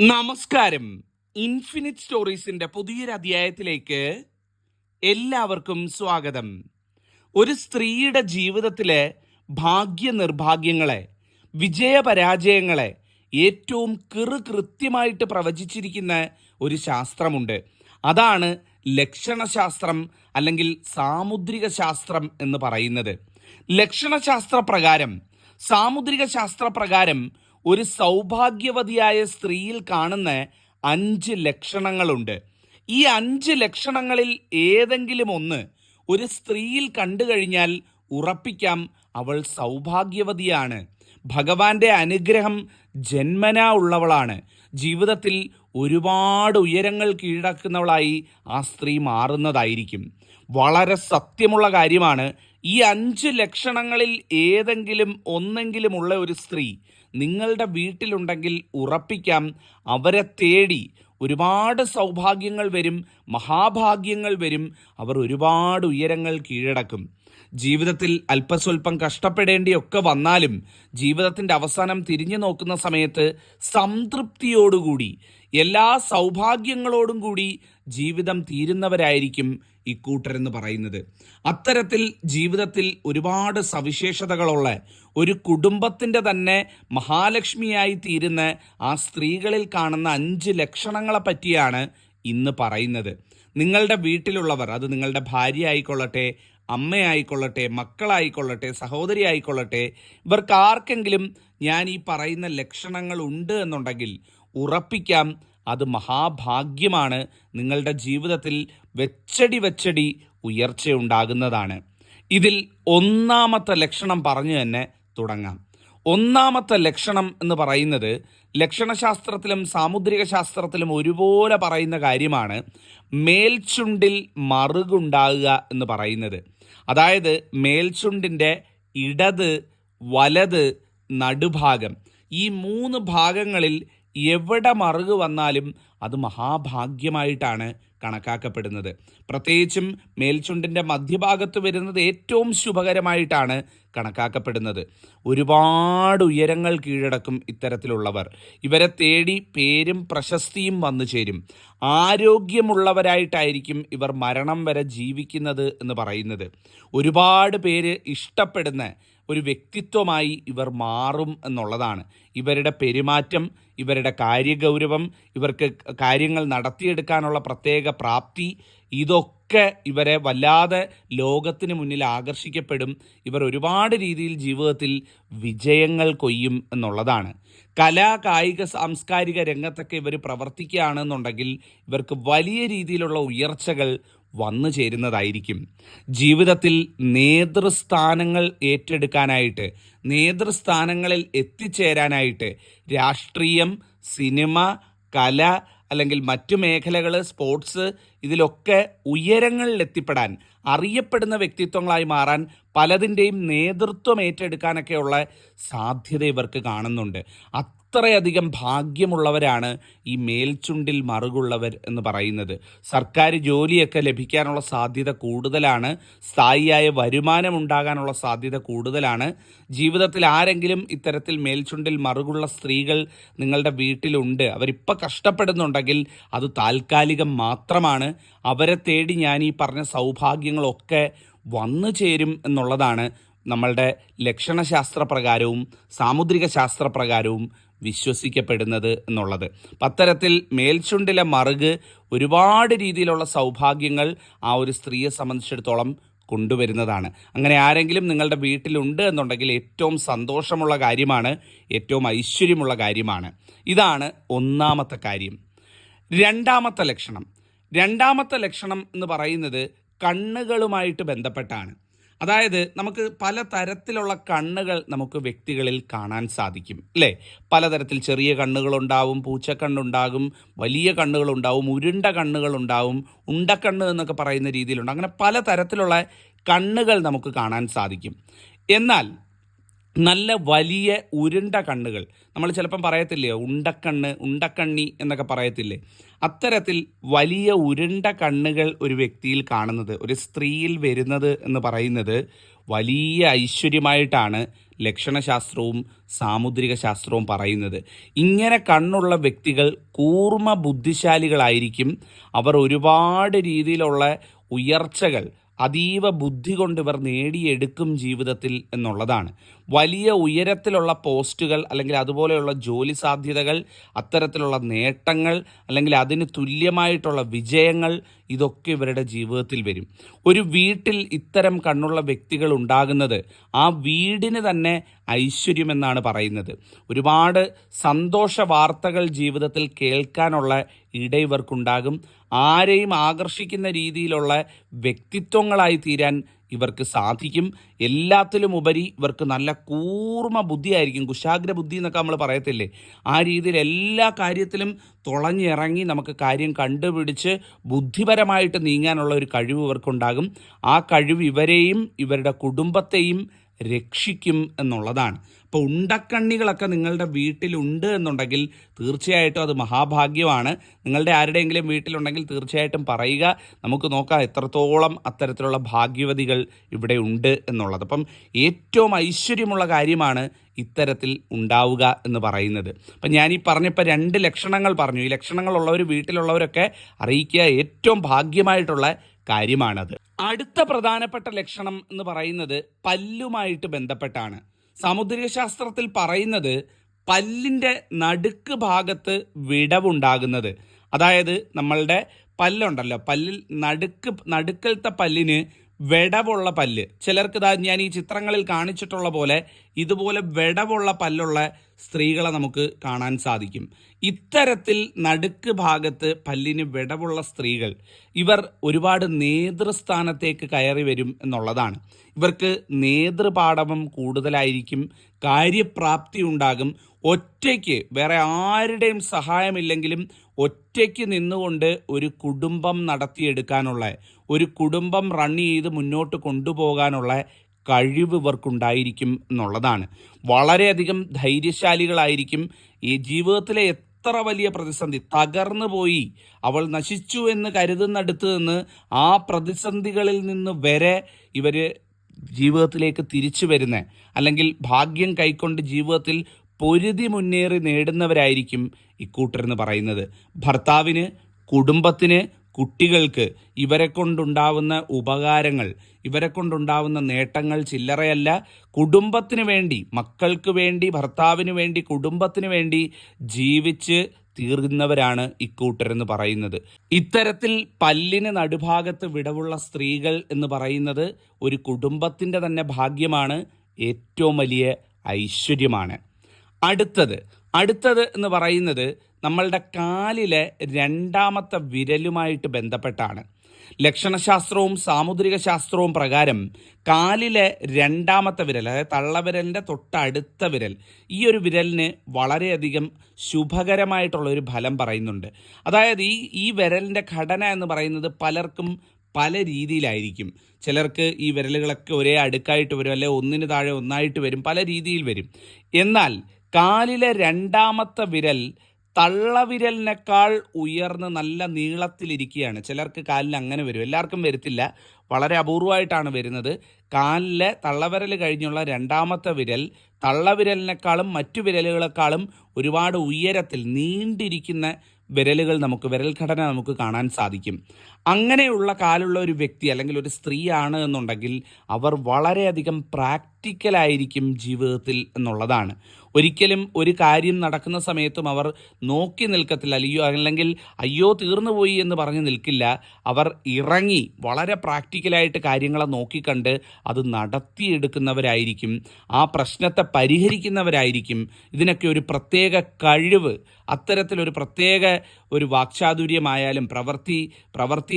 നമസ്കാരം. ഇൻഫിനിറ്റ് സ്റ്റോറീസിന്റെ പുതിയൊരു അധ്യായത്തിലേക്ക് എല്ലാവർക്കും സ്വാഗതം. ഒരു സ്ത്രീയുടെ ജീവിതത്തിലെ ഭാഗ്യ നിർഭാഗ്യങ്ങളെ വിജയപരാജയങ്ങളെ ഏറ്റവും കിറു കൃത്യമായിട്ട് പ്രവചിച്ചിരിക്കുന്ന ഒരു ശാസ്ത്രമുണ്ട്. അതാണ് ലക്ഷണശാസ്ത്രം അല്ലെങ്കിൽ സാമുദ്രിക ശാസ്ത്രം എന്ന് പറയുന്നത്. ലക്ഷണശാസ്ത്ര പ്രകാരം സാമുദ്രിക ശാസ്ത്ര പ്രകാരം ഒരു സൗഭാഗ്യവതിയായ സ്ത്രീയിൽ കാണുന്ന അഞ്ച് ലക്ഷണങ്ങളുണ്ട്. ഈ അഞ്ച് ലക്ഷണങ്ങളിൽ ഏതെങ്കിലും ഒന്ന് ഒരു സ്ത്രീയിൽ കണ്ടു കഴിഞ്ഞാൽ ഉറപ്പിക്കാം അവൾ സൗഭാഗ്യവതിയാണ്. ഭഗവാന്റെ അനുഗ്രഹം ജന്മനാ ഉള്ളവളാണ്. ജീവിതത്തിൽ ഒരുപാട് ഉയരങ്ങൾ കീഴടക്കുന്നവളായി ആ സ്ത്രീ മാറുന്നതായിരിക്കും. വളരെ സത്യമുള്ള കാര്യമാണ് ഈ അഞ്ച് ലക്ഷണങ്ങളിൽ ഏതെങ്കിലും ഒന്നെങ്കിലും ഉള്ള ഒരു സ്ത്രീ നിങ്ങളുടെ വീട്ടിലുണ്ടെങ്കിൽ ഉറപ്പിക്കാം. അവരെ തേടി ഒരുപാട് സൗഭാഗ്യങ്ങൾ വരും മഹാഭാഗ്യങ്ങൾ വരും. അവർ ഒരുപാട് ഉയരങ്ങൾ കീഴടക്കും. ജീവിതത്തിൽ അല്പസ്വല്പം കഷ്ടപ്പെടേണ്ടിയൊക്കെ വന്നാലും ജീവിതത്തിന്റെ അവസാനം തിരിഞ്ഞു നോക്കുന്ന സമയത്ത് സംതൃപ്തിയോടുകൂടി എല്ലാ സൗഭാഗ്യങ്ങളോടും കൂടി ജീവിതം തീരുന്നവരായിരിക്കും ഇക്കൂട്ടരെന്ന് പറയുന്നത്. അത്തരത്തിൽ ജീവിതത്തിൽ ഒരുപാട് സവിശേഷതകളുള്ള ഒരു കുടുംബത്തിന്റെ തന്നെ മഹാലക്ഷ്മിയായി തീരുന്ന ആ സ്ത്രീകളിൽ കാണുന്ന അഞ്ച് ലക്ഷണങ്ങളെ പറ്റിയാണ് ഇന്ന് പറയുന്നത്. നിങ്ങളുടെ വീട്ടിലുള്ളവർ അത് നിങ്ങളുടെ ഭാര്യ ആയിക്കൊള്ളട്ടെ അമ്മയായിക്കൊള്ളട്ടെ മക്കളായിക്കൊള്ളട്ടെ സഹോദരി ആയിക്കൊള്ളട്ടെ ഇവർക്ക് ആർക്കെങ്കിലും ഞാൻ ഈ പറയുന്ന ലക്ഷണങ്ങൾ ഉണ്ട് എന്നുണ്ടെങ്കിൽ ഉറപ്പിക്കാം അത് മഹാഭാഗ്യമാണ് നിങ്ങളുടെ ജീവിതത്തിൽ വെച്ചടി വെച്ചടി ഉയർച്ചയുണ്ടാകുന്നതാണ്. ഇതിൽ ഒന്നാമത്തെ ലക്ഷണം പറഞ്ഞു തന്നെ തുടങ്ങാം. ഒന്നാമത്തെ ലക്ഷണം എന്ന് പറയുന്നത് ലക്ഷണശാസ്ത്രത്തിലും സാമുദ്രിക ശാസ്ത്രത്തിലും ഒരുപോലെ പറയുന്ന കാര്യമാണ് മേൽചുണ്ടിൽ മറുകുണ്ടാകുക എന്ന് പറയുന്നത്. അതായത് മേൽചുണ്ടിന്റെ ഇടത് വലത് നടുഭാഗം ഈ മൂന്ന് ഭാഗങ്ങളിൽ എവിടെ മറുക് വന്നാലും അത് മഹാഭാഗ്യമായിട്ടാണ് കണക്കാക്കപ്പെടുന്നത്. പ്രത്യേകിച്ചും മേൽച്ചുണ്ടിന്റെ മധ്യഭാഗത്ത് വരുന്നത് ഏറ്റവും ശുഭകരമായിട്ടാണ് കണക്കാക്കപ്പെടുന്നത്. ഒരുപാട് ഉയരങ്ങൾ കീഴടക്കും ഇത്തരത്തിലുള്ളവർ. ഇവരെ തേടി പേരും പ്രശസ്തിയും വന്നു ചേരും. ആരോഗ്യമുള്ളവരായിട്ടായിരിക്കും ഇവർ മരണം വരെ ജീവിക്കുന്നത് എന്ന് പറയുന്നത്. ഒരുപാട് പേര് ഇഷ്ടപ്പെടുന്ന ഒരു വ്യക്തിത്വമായി ഇവർ മാറും എന്നുള്ളതാണ്. ഇവരുടെ പെരുമാറ്റം ഇവരുടെ കാര്യഗൗരവം ഇവർക്ക് കാര്യങ്ങൾ നടത്തിയെടുക്കാനുള്ള പ്രത്യേക പ്രാപ്തി ഇതൊക്കെ ഇവരെ വല്ലാതെ ലോകത്തിന് മുന്നിൽ ആകർഷിക്കപ്പെടും. ഇവർ ഒരുപാട് രീതിയിൽ ജീവിതത്തിൽ വിജയങ്ങൾ കൊയ്യും എന്നുള്ളതാണ്. കലാ കായിക സാംസ്കാരിക രംഗത്തൊക്കെ ഇവർ പ്രവർത്തിക്കുകയാണെന്നുണ്ടെങ്കിൽ ഇവർക്ക് വലിയ രീതിയിലുള്ള ഉയർച്ചകൾ വന്നു ചേരുന്നതായിരിക്കും. ജീവിതത്തിൽ നേതൃസ്ഥാനങ്ങൾ ഏറ്റെടുക്കാനായിട്ട് നേതൃസ്ഥാനങ്ങളിൽ എത്തിച്ചേരാനായിട്ട് രാഷ്ട്രീയം സിനിമ കല അല്ലെങ്കിൽ മറ്റു മേഖലകൾ സ്പോർട്സ് ഇതിലൊക്കെ ഉയരങ്ങളിൽ എത്തിപ്പെടാൻ അറിയപ്പെടുന്ന വ്യക്തിത്വങ്ങളായി മാറാൻ പലതിന്റെയും നേതൃത്വം ഏറ്റെടുക്കാനൊക്കെയുള്ള സാധ്യത ഇവർക്ക് കാണുന്നുണ്ട്. അത്രയധികം ഭാഗ്യമുള്ളവരാണ് ഈ മേൽച്ചുണ്ടിൽ മറുകുള്ളവർ എന്ന് പറയുന്നത്. സർക്കാർ ജോലിയൊക്കെ ലഭിക്കാനുള്ള സാധ്യത കൂടുതലാണ്. സ്ഥായിയായ വരുമാനം ഉണ്ടാകാനുള്ള സാധ്യത കൂടുതലാണ്. ജീവിതത്തിൽ ആരെങ്കിലും ഇത്തരത്തിൽ മേൽച്ചുണ്ടിൽ മറുകുള്ള സ്ത്രീകൾ നിങ്ങളുടെ വീട്ടിലുണ്ട്. അവരിപ്പോൾ കഷ്ടപ്പെടുന്നുണ്ടെങ്കിൽ അത് താൽക്കാലികം മാത്രമാണ്. അവരെ തേടി ഞാൻ ഈ പറഞ്ഞ സൗഭാഗ്യങ്ങളൊക്കെ വന്നു ചേരും എന്നുള്ളതാണ് നമ്മളുടെ ലക്ഷണശാസ്ത്രപ്രകാരവും സാമുദ്രിക ശാസ്ത്രപ്രകാരവും വിശ്വസിക്കപ്പെടുന്നത് എന്നുള്ളത്. അത്തരത്തിൽ മേൽച്ചുണ്ടിലെ മറുക് ഒരുപാട് രീതിയിലുള്ള സൗഭാഗ്യങ്ങൾ ആ ഒരു സ്ത്രീയെ സംബന്ധിച്ചിടത്തോളം കൊണ്ടുവരുന്നതാണ്. അങ്ങനെ ആരെങ്കിലും നിങ്ങളുടെ വീട്ടിലുണ്ട് എന്നുണ്ടെങ്കിൽ ഏറ്റവും സന്തോഷമുള്ള കാര്യമാണ് ഏറ്റവും ഐശ്വര്യമുള്ള കാര്യമാണ്. ഇതാണ് ഒന്നാമത്തെ കാര്യം. രണ്ടാമത്തെ ലക്ഷണം. രണ്ടാമത്തെ ലക്ഷണം എന്ന് പറയുന്നത് കണ്ണുകളുമായിട്ട് ബന്ധപ്പെട്ടാണ്. അതായത് നമുക്ക് പല തരത്തിലുള്ള കണ്ണുകൾ നമുക്ക് വ്യക്തികളിൽ കാണാൻ സാധിക്കും അല്ലേ? പലതരത്തിൽ ചെറിയ കണ്ണുകളുണ്ടാവും പൂച്ചക്കണ്ണുണ്ടാകും വലിയ കണ്ണുകളുണ്ടാവും ഉരുണ്ട കണ്ണുകളുണ്ടാവും ഉണ്ടക്കണ്ണ് എന്നൊക്കെ പറയുന്ന രീതിയിലുണ്ട്. അങ്ങനെ പല തരത്തിലുള്ള കണ്ണുകൾ നമുക്ക് കാണാൻ സാധിക്കും. എന്നാൽ നല്ല വലിയ ഉരുണ്ട കണ്ണുകൾ. നമ്മൾ ചിലപ്പം പറയത്തില്ലേ ഉണ്ടക്കണ്ണ് ഉണ്ടക്കണ്ണി എന്നൊക്കെ പറയത്തില്ലേ? അത്തരത്തിൽ വലിയ ഉരുണ്ട കണ്ണുകൾ ഒരു വ്യക്തിയിൽ കാണുന്നത് ഒരു സ്ത്രീയിൽ വരുന്നത് എന്ന് പറയുന്നത് വലിയ ഐശ്വര്യമായിട്ടാണ് ലക്ഷണശാസ്ത്രവും സാമുദ്രിക ശാസ്ത്രവും പറയുന്നത്. ഇങ്ങനെ കണ്ണുള്ള വ്യക്തികൾ കൂർമ്മ ബുദ്ധിശാലികളായിരിക്കും അവർ ഒരുപാട് രീതിയിലുള്ള ഉയർച്ചകൾ അതീവ ബുദ്ധി കൊണ്ട് ഇവർ നേടിയെടുക്കും ജീവിതത്തിൽ എന്നുള്ളതാണ്. വലിയ ഉയരത്തിലുള്ള പോസ്റ്റുകൾ അല്ലെങ്കിൽ അതുപോലെയുള്ള ജോലി സാധ്യതകൾ അത്തരത്തിലുള്ള നേട്ടങ്ങൾ അല്ലെങ്കിൽ അതിന് തുല്യമായിട്ടുള്ള വിജയങ്ങൾ ഇതൊക്കെ ഇവരുടെ ജീവിതത്തിൽ വരും. ഒരു വീട്ടിൽ ഇത്തരം കണ്ണുള്ള വ്യക്തികൾ ഉണ്ടാകുന്നത് ആ വീടിന് തന്നെ ഐശ്വര്യമെന്നാണ് പറയുന്നത്. ഒരുപാട് സന്തോഷ വാർത്തകൾ ജീവിതത്തിൽ കേൾക്കാനുള്ള ഇട ഇവർക്കുണ്ടാകും. ആരെയും ആകർഷിക്കുന്ന രീതിയിലുള്ള വ്യക്തിത്വങ്ങളായി തീരാൻ ഇവർക്ക് സാധിക്കും. എല്ലാത്തിലും ഉപരി ഇവർക്ക് നല്ല കൂർമ്മ ബുദ്ധിയായിരിക്കും. കുശാഗ്ര ബുദ്ധി എന്നൊക്കെ നമ്മൾ പറയത്തില്ലേ? ആ രീതിയിൽ എല്ലാ കാര്യത്തിലും തുളഞ്ഞിറങ്ങി നമുക്ക് കാര്യം കണ്ടുപിടിച്ച് ബുദ്ധിപരമായിട്ട് നീങ്ങാനുള്ള ഒരു കഴിവ് ഇവർക്കുണ്ടാകും. ആ കഴിവ് ഇവരെയും ഇവരുടെ കുടുംബത്തെയും രക്ഷിക്കും എന്നുള്ളതാണ്. അപ്പോൾ ഉണ്ടക്കണ്ണികളൊക്കെ നിങ്ങളുടെ വീട്ടിലുണ്ട് എന്നുണ്ടെങ്കിൽ തീർച്ചയായിട്ടും അത് മഹാഭാഗ്യമാണ്. നിങ്ങളുടെ ആരുടെയെങ്കിലും വീട്ടിലുണ്ടെങ്കിൽ തീർച്ചയായിട്ടും പറയുക. നമുക്ക് നോക്കാം എത്രത്തോളം അത്തരത്തിലുള്ള ഭാഗ്യവതികൾ ഇവിടെ ഉണ്ട് എന്നുള്ളത്. അപ്പം ഏറ്റവും ഐശ്വര്യമുള്ള കാര്യമാണ് ഇത്തരത്തിൽ ഉണ്ടാവുക എന്ന് പറയുന്നത്. അപ്പം ഞാൻ ഈ പറഞ്ഞപ്പോൾ രണ്ട് ലക്ഷണങ്ങൾ പറഞ്ഞു. ഈ ലക്ഷണങ്ങളുള്ളവർ വീട്ടിലുള്ളവരൊക്കെ അറിയിക്കുക ഏറ്റവും ഭാഗ്യമായിട്ടുള്ള കാര്യമാണത്. അടുത്ത പ്രധാനപ്പെട്ട ലക്ഷണം എന്ന് പറയുന്നത് പല്ലുമായിട്ട് ബന്ധപ്പെട്ടാണ്. സാമുദ്രിക ശാസ്ത്രത്തിൽ പറയുന്നത് പല്ലിന്റെ നടുക്ക് ഭാഗത്ത് വിടവുണ്ടാകുന്നത്. അതായത് നമ്മളുടെ പല്ലുണ്ടല്ലോ പല്ലിൽ നടുക്ക് നടുക്കലത്തെ പല്ലിന് വെടവുള്ള പല്ല്. ചിലർക്ക് ഇതാ ഞാൻ ഈ ചിത്രങ്ങളിൽ കാണിച്ചിട്ടുള്ള പോലെ ഇതുപോലെ വെടവുള്ള പല്ലുള്ള സ്ത്രീകളെ നമുക്ക് കാണാൻ സാധിക്കും. ഇത്തരത്തിൽ നടുക്ക് ഭാഗത്ത് പല്ലിന് വിടവുള്ള സ്ത്രീകൾ ഇവർ ഒരുപാട് നേതൃസ്ഥാനത്തേക്ക് കയറി വരും എന്നുള്ളതാണ്. ഇവർക്ക് നേതൃപാഠവം കൂടുതലായിരിക്കും കാര്യപ്രാപ്തി ഉണ്ടാകും. ഒറ്റയ്ക്ക് വേറെ ആരുടെയും സഹായമില്ലെങ്കിലും ഒറ്റയ്ക്ക് നിന്നുകൊണ്ട് ഒരു കുടുംബം നടത്തിയെടുക്കാനുള്ള ഒരു കുടുംബം റൺ ചെയ്ത് മുന്നോട്ട് കൊണ്ടുപോകാനുള്ള കഴിവ് ഇവർക്കുണ്ടായിരിക്കും എന്നുള്ളതാണ്. വളരെയധികം ധൈര്യശാലികളായിരിക്കും ഈ ജീവിതത്തിലെ എത്ര വലിയ പ്രതിസന്ധി. തകർന്നു പോയി അവൾ നശിച്ചു എന്ന് കരുതുന്നിടത്ത് നിന്ന് ആ പ്രതിസന്ധികളിൽ നിന്ന് വരെ ഇവർ ജീവിതത്തിലേക്ക് തിരിച്ചു വരുന്ന. അല്ലെങ്കിൽ ഭാഗ്യം കൈക്കൊണ്ട് ജീവിതത്തിൽ പൊരുതി മുന്നേറി നേടുന്നവരായിരിക്കും ഇക്കൂട്ടരെന്ന് പറയുന്നത്. ഭർത്താവിന് കുടുംബത്തിന് കുട്ടികൾക്ക് ഇവരെ കൊണ്ടുണ്ടാവുന്ന ഉപകാരങ്ങൾ ഇവരെ കൊണ്ടുണ്ടാവുന്ന നേട്ടങ്ങൾ ചില്ലറയല്ല. കുടുംബത്തിന് വേണ്ടി മക്കൾക്ക് വേണ്ടി ഭർത്താവിന് വേണ്ടി കുടുംബത്തിന് വേണ്ടി ജീവിച്ച് തീർന്നവരാണ് ഇക്കൂട്ടരെന്ന് പറയുന്നത്. ഇത്തരത്തിൽ പല്ലിന് നടുഭാഗത്ത് വിടവുള്ള സ്ത്രീകൾ എന്ന് പറയുന്നത് ഒരു കുടുംബത്തിന്റെ തന്നെ ഭാഗ്യമാണ്. ഏറ്റവും വലിയ ഐശ്വര്യമാണ്. അടുത്തത്. അടുത്തത് എന്ന് പറയുന്നത് നമ്മളുടെ കാലിലെ രണ്ടാമത്തെ വിരലുമായിട്ട് ബന്ധപ്പെട്ടാണ്. ലക്ഷണശാസ്ത്രവും സാമുദ്രിക ശാസ്ത്രവും പ്രകാരം കാലിലെ രണ്ടാമത്തെ വിരൽ അതായത് തള്ളവിരലിന്റെ തൊട്ടടുത്ത വിരൽ ഈ ഒരു വിരലിന് വളരെയധികം ശുഭകരമായിട്ടുള്ള ഒരു ഫലം പറയുന്നുണ്ട്. അതായത് ഈ ഈ വിരലിന്റെ ഘടന എന്ന് പറയുന്നത് പലർക്കും പല രീതിയിലായിരിക്കും. ചിലർക്ക് ഈ വിരലുകളൊക്കെ ഒരേ അടുക്കായിട്ട് വരും അല്ലെ ഒന്നിന് താഴെ ഒന്നായിട്ട് വരും പല രീതിയിൽ വരും. എന്നാൽ കാലിലെ രണ്ടാമത്തെ വിരൽ തള്ളവിരലിനേക്കാൾ ഉയർന്ന് നല്ല നീളത്തിലിരിക്കുകയാണ്. ചിലർക്ക് കാലിൽ അങ്ങനെ വരും. എല്ലാവർക്കും വരത്തില്ല. വളരെ അപൂർവമായിട്ടാണ് വരുന്നത്. കാലിലെ തള്ളവിരൽ കഴിഞ്ഞുള്ള രണ്ടാമത്തെ വിരൽ തള്ളവിരലിനേക്കാളും മറ്റു വിരലുകളെക്കാളും ഒരുപാട് ഉയരത്തിൽ നീണ്ടിരിക്കുന്ന വിരലുകൾ നമുക്ക് വിരൽഘടന നമുക്ക് കാണാൻ സാധിക്കും. അങ്ങനെയുള്ള കാലുള്ള ഒരു വ്യക്തി അല്ലെങ്കിൽ ഒരു സ്ത്രീയാണ് എന്നുണ്ടെങ്കിൽ അവർ വളരെയധികം പ്രാക്ടിക്കലായിരിക്കും ജീവിതത്തിൽ എന്നുള്ളതാണ്. ഒരിക്കലും ഒരു കാര്യം നടക്കുന്ന സമയത്തും അവർ നോക്കി നിൽക്കത്തില്ല. അല്ലയോ അല്ലെങ്കിൽ അയ്യോ തീർന്നു പോയി എന്ന് പറഞ്ഞ് നിൽക്കില്ല. അവർ ഇറങ്ങി വളരെ പ്രാക്ടിക്കലായിട്ട് കാര്യങ്ങളെ നോക്കിക്കണ്ട് അത് നടത്തിയെടുക്കുന്നവരായിരിക്കും. ആ പ്രശ്നത്തെ പരിഹരിക്കുന്നവരായിരിക്കും. ഇതിനൊക്കെ ഒരു പ്രത്യേക കഴിവ് അത്തരത്തിലൊരു പ്രത്യേക ഒരു വാക്ചാതുര്യമായാലും പ്രവൃത്തി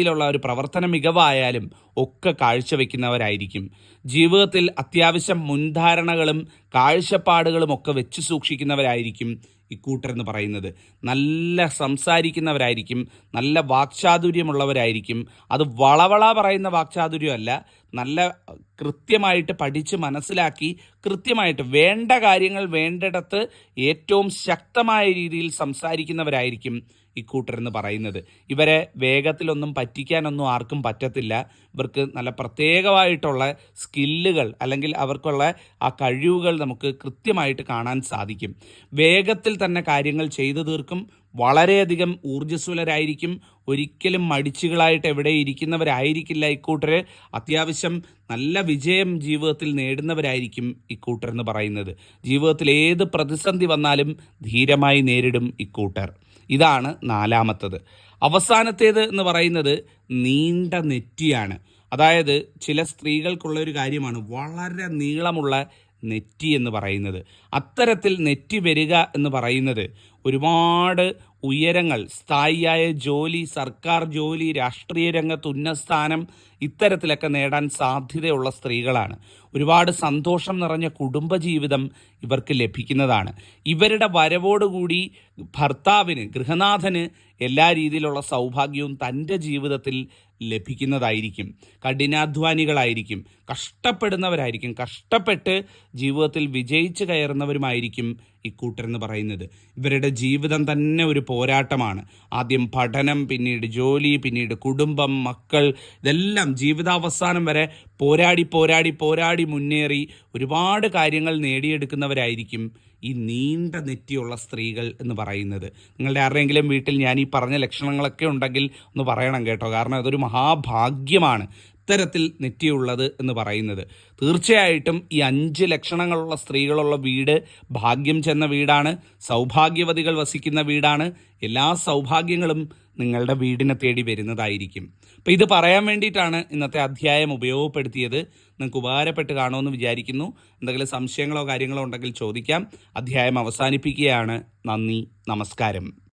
പ്രവൃത്തിയിലുള്ള ഒരു പ്രവർത്തന മികവായാലും ഒക്കെ കാഴ്ചവെക്കുന്നവരായിരിക്കും. ജീവിതത്തിൽ അത്യാവശ്യം മുൻധാരണകളും കാഴ്ചപ്പാടുകളും ഒക്കെ വെച്ച് സൂക്ഷിക്കുന്നവരായിരിക്കും ഇക്കൂട്ടരെന്ന് പറയുന്നത്. നല്ല സംസാരിക്കുന്നവരായിരിക്കും നല്ല വാക്ചാതുര്യമുള്ളവരായിരിക്കും. അത് വളവള പറയുന്ന വാക്ചാതുര്യമല്ല. നല്ല കൃത്യമായിട്ട് പഠിച്ച് മനസ്സിലാക്കി കൃത്യമായിട്ട് വേണ്ട കാര്യങ്ങൾ വേണ്ടിടത്ത് ഏറ്റവും ശക്തമായ രീതിയിൽ സംസാരിക്കുന്നവരായിരിക്കും ഇക്കൂട്ടരെന്ന് പറയുന്നത്. ഇവരെ വേഗത്തിലൊന്നും പറ്റിക്കാനൊന്നും ആർക്കും പറ്റത്തില്ല. ഇവർക്ക് നല്ല പ്രത്യേകമായിട്ടുള്ള സ്കില്ലുകൾ അല്ലെങ്കിൽ അവർക്കുള്ള ആ കഴിവുകൾ നമുക്ക് കൃത്യമായിട്ട് കാണാൻ സാധിക്കും. വേഗത്തിൽ തന്നെ കാര്യങ്ങൾ ചെയ്തു തീർക്കും. വളരെയധികം ഊർജസ്വലരായിരിക്കും. ഒരിക്കലും മടിച്ചുകളായിട്ട് എവിടെ ഇരിക്കുന്നവരായിരിക്കില്ല ഇക്കൂട്ടർ അത്യാവശ്യം നല്ല വിജയം ജീവിതത്തിൽ നേടുന്നവരായിരിക്കും ഇക്കൂട്ടർ എന്ന് പറയുന്നത്. ജീവിതത്തിൽ ഏത് പ്രതിസന്ധി വന്നാലും ധീരമായി നേരിടും ഇക്കൂട്ടർ. ഇതാണ് നാലാമത്തത്. അവസാനത്തേത് എന്ന് പറയുന്നത് നീണ്ട നെറ്റിയാണ്. അതായത് ചില സ്ത്രീകൾക്കുള്ള ഒരു കാര്യമാണ് വളരെ നീളമുള്ള നെറ്റി എന്ന് പറയുന്നത്. അത്തരത്തിൽ നെറ്റി വരിക എന്ന് പറയുന്നത് ഒരുപാട് ഉയരങ്ങൾ സ്ഥായിയായ ജോലി സർക്കാർ ജോലി രാഷ്ട്രീയ രംഗത്ത് ഉന്നസ്ഥാനം ഇത്തരത്തിലൊക്കെ നേടാൻ സാധ്യതയുള്ള സ്ത്രീകളാണ്. ഒരുപാട് സന്തോഷം നിറഞ്ഞ കുടുംബജീവിതം ഇവർക്ക് ലഭിക്കുന്നതാണ്. ഇവരുടെ വരവോടുകൂടി ഭർത്താവിന് ഗൃഹനാഥന് എല്ലാ രീതിയിലുള്ള സൗഭാഗ്യവും തന്റെ ജീവിതത്തിൽ ലഭിക്കുന്നതായിരിക്കും. കഠിനാധ്വാനികളായിരിക്കും കഷ്ടപ്പെടുന്നവരായിരിക്കും കഷ്ടപ്പെട്ട് ജീവിതത്തിൽ വിജയിച്ചു കയറുന്നവരുമായിരിക്കും ഇക്കൂട്ടരെന്ന് പറയുന്നത്. ഇവരുടെ ജീവിതം തന്നെ ഒരു പോരാട്ടമാണ്. ആദ്യം പഠനം പിന്നീട് ജോലി പിന്നീട് കുടുംബം മക്കൾ ഇതെല്ലാം ജീവിതാവസാനം വരെ പോരാടി പോരാടി പോരാടി മുന്നേറി ഒരുപാട് കാര്യങ്ങൾ നേടിയെടുക്കുന്നവരായിരിക്കും ഈ നീണ്ട നെറ്റിയുള്ള സ്ത്രീകൾ എന്ന് പറയുന്നത്. നിങ്ങളുടെ ആരുടെയെങ്കിലും വീട്ടിൽ ഞാൻ ഈ പറഞ്ഞ ലക്ഷണങ്ങളൊക്കെ ഉണ്ടെങ്കിൽ ഒന്ന് പറയണം കേട്ടോ. കാരണം അതൊരു മഹാഭാഗ്യമാണ്. ഇത്തരത്തിൽ നെറ്റിയുള്ളത് എന്ന് പറയുന്നത്. തീർച്ചയായിട്ടും ഈ അഞ്ച് ലക്ഷണങ്ങളുള്ള സ്ത്രീകളുള്ള വീട് ഭാഗ്യം ചെന്ന വീടാണ് സൗഭാഗ്യവതികൾ വസിക്കുന്ന വീടാണ് എല്ലാ സൗഭാഗ്യങ്ങളും നിങ്ങളുടെ വീടിനെ തേടി വരുന്നതായിരിക്കും. അപ്പോൾ ഇത് പറയാൻ വേണ്ടിയിട്ടാണ് ഇന്നത്തെ അധ്യായം ഉപയോഗപ്പെടുത്തിയത്. നിങ്ങൾക്ക് ഉപകാരപ്പെട്ട് കാണുമെന്ന് വിചാരിക്കുന്നു. എന്തെങ്കിലും സംശയങ്ങളോ കാര്യങ്ങളോ ഉണ്ടെങ്കിൽ ചോദിക്കാം. അധ്യായം അവസാനിപ്പിക്കുകയാണ്. നന്ദി. നമസ്കാരം.